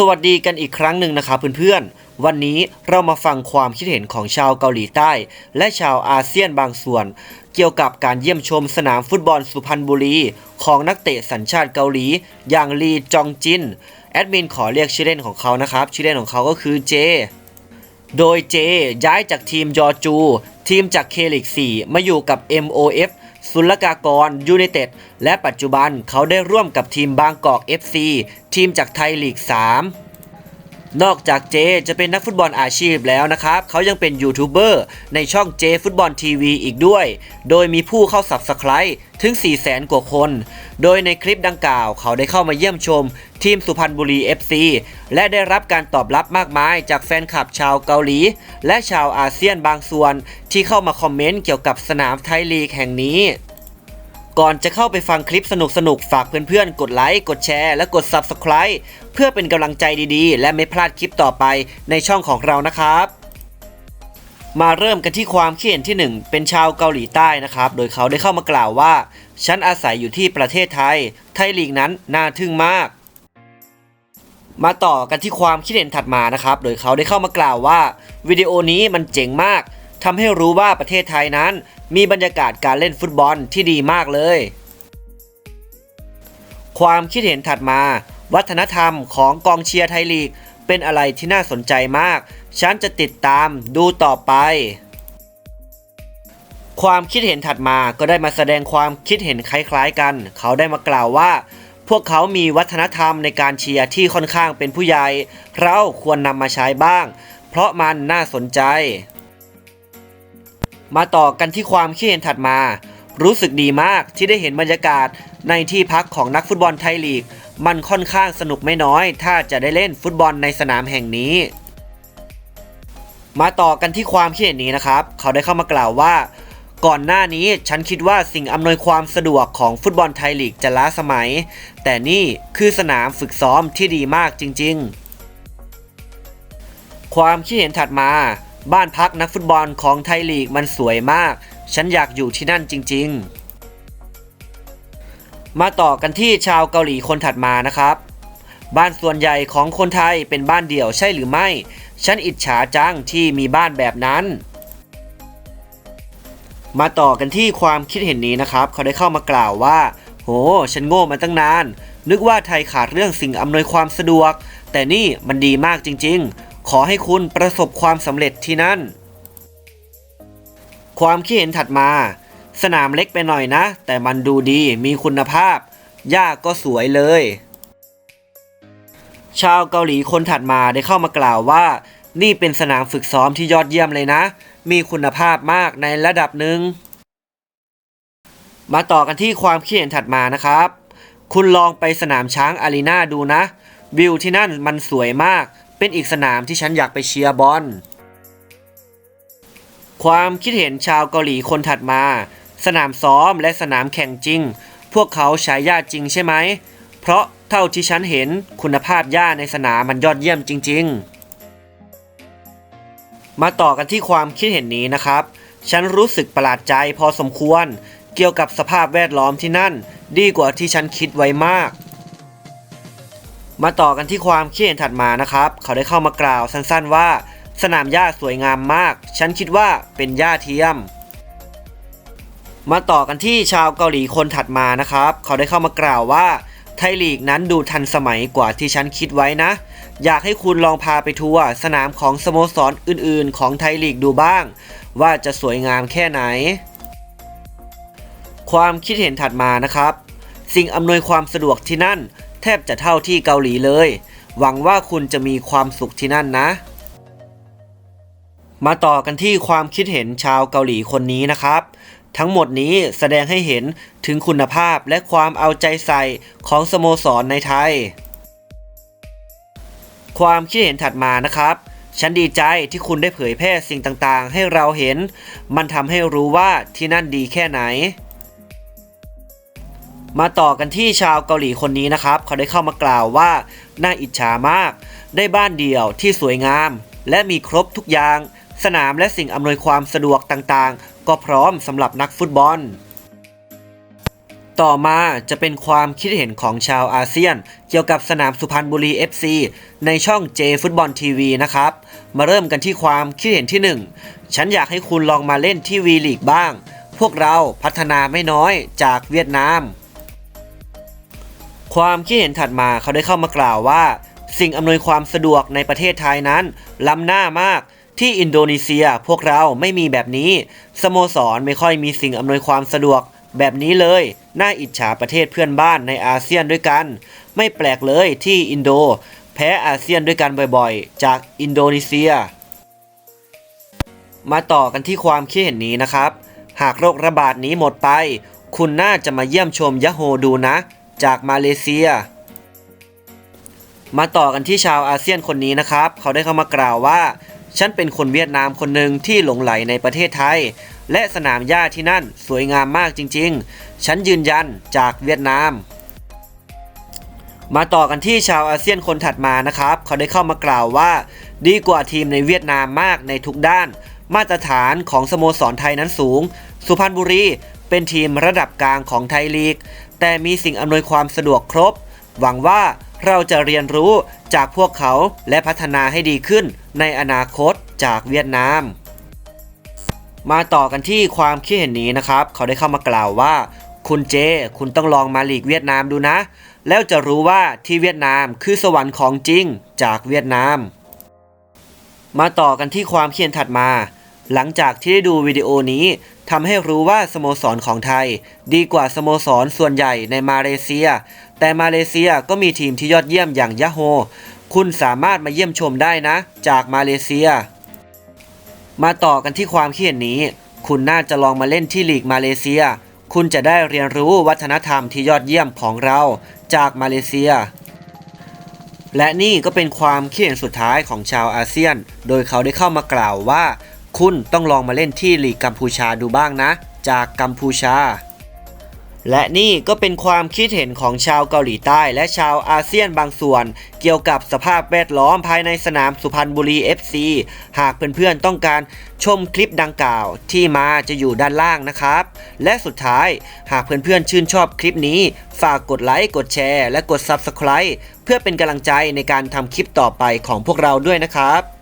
สวัสดีกันอีกครั้งหนึ่งนะครับเพื่อนๆ วันนี้เรามาฟังความคิดเห็นของชาวเกาหลีใต้ และชาวอาเซียนบางส่วน เกี่ยวกับการเยี่ยมชมสนามฟุตบอลสุพรรณบุรี ของนักเตะสัญชาติเกาหลี อย่างลีจองจิน แอดมินขอเรียกชื่อเล่นของเขานะครับ ชื่อเล่นของเขาก็คือเจ โดยเจย้ายจากทีมยอจู ทีมจากเคลิก4มาอยู่กับ MOF ศุลกากรยูไนเต็ดและปัจจุบันเขาได้ร่วมกับทีมบางกอก FC ทีมจากไทยลีก 3 นอกจากเจจะเป็นนักฟุตบอลอาชีพแล้วนะครับ เขายังเป็นยูทูบเบอร์ในช่องเจฟุตบอลทีวีอีกด้วย โดยมีผู้เข้า Subscribe ถึง 4 0 0แสนกว่าคน โดยในคลิปดังกล่าว เขาได้เข้ามาเยี่ยมชม ทีมสุพรรณบุรี FC และได้รับการตอบรับมากมายจากแฟนคลับชาวเกาหลี และชาวอาเซียนบางส่วนที่เข้ามาคอมเมนต์เกี่ยวกับสนามไทยลีกแห่งนี้ ก่อนจะเข้าไปฟังคลิปสนุกๆ ฝากเพื่อนๆ กดไลค์ กดแชร์ และกด Subscribe เพื่อเป็นกำลังใจดีๆ และไม่พลาดคลิปต่อไปในช่องของเรานะครับ มาเริ่มกันที่ความคิดเห็นที่ 1 เป็นชาวเกาหลีใต้นะครับ โดยเขาได้เข้ามากล่าวว่า ฉันอาศัยอยู่ที่ประเทศไทย ไทยลีกนั้นน่าทึ่งมาก มาต่อกันที่ความคิดเห็นถัดมานะครับ โดยเขาได้เข้ามากล่าวว่าวิดีโอนี้มันเจ๋งมาก ทำให้รู้ว่าประเทศไทยนั้น มีบรรยากาศการเล่นฟุตบอลที่ดีมากเลย ความคิดเห็นถัดมา วัฒนธรรมของกองเชียร์ไทยลีก เป็นอะไรที่น่าสนใจมาก ฉันจะติดตามดูต่อไป ความคิดเห็นถัดมาก็ได้มาแสดงความคิดเห็นคล้ายๆกัน เขาได้มากล่าวว่าพวกเขามีวัฒนธรรมในการเชียร์ที่ค่อนข้างเป็นผู้ใหญ่ เราควรนำมาใช้บ้าง เพราะมันน่าสนใจ มาต่อกันที่ความคิดเห็นถัดมา รู้สึกดีมากที่ได้เห็นบรรยากาศในที่พักของนักฟุตบอลไทยลีก มันค่อนข้างสนุกไม่น้อย ถ้าจะได้เล่นฟุตบอลในสนามแห่งนี้ มาต่อกันที่ความคิดเห็นนี้นะครับ เขาได้เข้ามากล่าวว่า ก่อนหน้านี้ฉันคิดว่าสิ่งอำนวยความสะดวกของฟุตบอลไทยลีกจะล้าสมัย แต่นี่คือสนามฝึกซ้อมที่ดีมากจริง ๆ ความคิดเห็นถัดมา บ้านพักนักฟุตบอลของไทยลีกมันสวยมาก ฉันอยากอยู่ที่นั่นจริง ๆ มาต่อกันที่ชาวเกาหลีคนถัดมานะครับ บ้านส่วนใหญ่ของคนไทยเป็นบ้านเดี่ยวใช่หรือไม่ ฉันอิจฉาจังที่มีบ้านแบบนั้น มาต่อกันที่ความคิดเห็นนี้นะครับ เขาได้เข้ามากล่าวว่า โห ฉันโง่มาตั้งนาน นึกว่าไทยขาดเรื่องสิ่งอำนวยความสะดวก แต่นี่มันดีมากจริง ๆ ขอให้คุณประสบความสำเร็จที่นั่น ความคิดเห็นถัดมา สนามเล็กไปหน่อยนะ แต่มันดูดีมีคุณภาพ หญ้าก็สวยเลย ชาวเกาหลีคนถัดมาได้เข้ามากล่าวว่า นี่เป็นสนามฝึกซ้อมที่ยอดเยี่ยมเลยนะ มีคุณภาพมากในระดับหนึ่ง มาต่อกันที่ความคิดเห็นถัดมานะครับ คุณลองไปสนามช้างอารีนาดูนะ วิวที่นั่นมันสวยมาก เป็นอีกสนามที่ฉันอยากไปเชียร์บอล ความคิดเห็นชาวเกาหลีคนถัดมา สนามซ้อมและสนามแข่งจริง พวกเขาใช้หญ้าจริงใช่ไหม เพราะเท่าที่ฉันเห็นคุณภาพหญ้าในสนามมันยอดเยี่ยมจริง ๆ มาต่อกันที่ความคิดเห็นนี้นะครับ ฉันรู้สึกประหลาดใจพอสมควร เกี่ยวกับสภาพแวดล้อมที่นั่น ดีกว่าที่ฉันคิดไว้มาก มาต่อกันที่ความคิดเห็นถัดมานะครับ เขาได้เข้ามากล่าวสั้นๆว่า สนามหญ้าสวยงามมาก ฉันคิดว่าเป็นหญ้าเทียม มาต่อกันที่ชาวเกาหลีคนถัดมานะครับ เขาได้เข้ามากล่าวว่าไทยลีกนั้นดูทันสมัยกว่าที่ฉันคิดไว้นะ อยากให้คุณลองพาไปทัวร์สนามของสโมสรอื่น ๆ ของไทยลีกดูบ้าง ว่าจะสวยงามแค่ไหน ความคิดเห็นถัดมานะครับ สิ่งอำนวยความสะดวกที่นั่น แทบจะเท่าที่เกาหลีเลย หวังว่าคุณจะมีความสุขที่นั่นนะ มาต่อกันที่ความคิดเห็นชาวเกาหลีคนนี้นะครับ ทั้งหมดนี้แสดงให้เห็นถึงคุณภาพและความเอาใจใส่ของสโมสรในไทย ความคิดเห็นถัดมานะครับฉันดีใจที่คุณได้เผยแพร่สิ่งต่างๆ ให้เราเห็น มันทำให้รู้ว่าที่นั่นดีแค่ไหน มาต่อกันที่ชาวเกาหลีคนนี้นะครับ เขาได้เข้ามากล่าวว่า น่าอิจฉามาก ได้บ้านเดี่ยวที่สวยงาม และมีครบทุกอย่าง สนามและสิ่งอำนวยความสะดวกต่างๆ ก็พร้อมสำหรับนักฟุตบอล ต่อมาจะเป็นความคิดเห็นของชาวอาเซียน เกี่ยวกับสนามสุพรรณบุรี FC ในช่อง J ฟุตบอลทีวีนะครับ มาเริ่มกันที่ความคิดเห็นที่ 1 ฉันอยากให้คุณลองมาเล่นที่วีลีกบ้าง พวกเราพัฒนาไม่น้อยจากเวียดนาม ความคิดเห็นถัดมาเขาได้เข้ามากล่าวว่า สิ่งอำนวยความสะดวกในประเทศไทยนั้น ล้ำหน้ามากที่อินโดนีเซียพวกเราไม่มีแบบนี้ สโมสรไม่ค่อยมีสิ่งอำนวยความสะดวกแบบนี้เลย น่าอิจฉาประเทศเพื่อนบ้านในอาเซียนด้วยกัน ไม่แปลกเลยที่อินโด แพ้อาเซียนด้วยกันบ่อยๆ จากอินโดนีเซีย มาต่อกันที่ความคิดเห็นนี้นะครับ หากโรคระบาดนี้หมดไป คุณน่าจะมาเยี่ยมชมยะโฮดูนะ จากมาเลเซีย มาต่อกันที่ชาวอาเซียนคนนี้นะครับ เขาได้เข้ามากล่าวว่า ฉันเป็นคนเวียดนามคนหนึ่งที่หลงไหลในประเทศไทย และสนามหญ้าที่นั่นสวยงามมากจริงๆ ฉันยืนยันจากเวียดนาม มาต่อกันที่ชาวอาเซียนคนถัดมานะครับ เขาได้เข้ามากล่าวว่า ดีกว่าทีมในเวียดนามมากในทุกด้าน มาตรฐานของสโมสรไทยนั้นสูง สุพรรณบุรีเป็นทีมระดับกลางของไทยลีก แต่มีสิ่งอำนวยความสะดวกครบ หวังว่าเราจะเรียนรู้จากพวกเขาและพัฒนาให้ดีขึ้นในอนาคตจากเวียดนาม มาต่อกันที่ความคิดเห็นนี้นะครับ เขาได้เข้ามากล่าวว่า คุณเจ คุณต้องลองมาลีกเวียดนามดูนะ แล้วจะรู้ว่าที่เวียดนามคือสวรรค์ของจริงจากเวียดนาม มาต่อกันที่ความคิดเห็นถัดมา หลังจากที่ได้ดูวิดีโอนี้ทำให้รู้ว่าสโมสรของไทย ดีกว่าสโมสรส่วนใหญ่ในมาเลเซีย แต่มาเลเซียก็มีทีมที่ยอดเยี่ยมอย่างยะโฮ คุณสามารถมาเยี่ยมชมได้นะ จากมาเลเซีย มาต่อกันที่ความคิดเห็นนี้ คุณน่าจะลองมาเล่นที่ลีกมาเลเซีย คุณจะได้เรียนรู้วัฒนธรรมที่ยอดเยี่ยมของเรา จากมาเลเซียและนี่ก็เป็นความคิดเห็นสุดท้ายของชาวอาเซียน โดยเขาได้เข้ามากล่าวว่า คุณต้องลองมาเล่นที่ลีกกัมพูชาดูบ้างนะ จากกัมพูชา และนี่ก็เป็นความคิดเห็นของชาวเกาหลีใต้ และชาวอาเซียนบางส่วน เกี่ยวกับสภาพแวดล้อมภายในสนามสุพรรณบุรี FC หากเพื่อนๆต้องการชมคลิปดังกล่าวที่มาจะอยู่ด้านล่างนะครับ และสุดท้ายหากเพื่อนๆชื่นชอบคลิปนี้ ฝากกดไลค์กดแชร์ และกด Subscribe เพื่อเป็นกำลังใจในการทำคลิปต่อไปของพวกเราด้วยนะครับ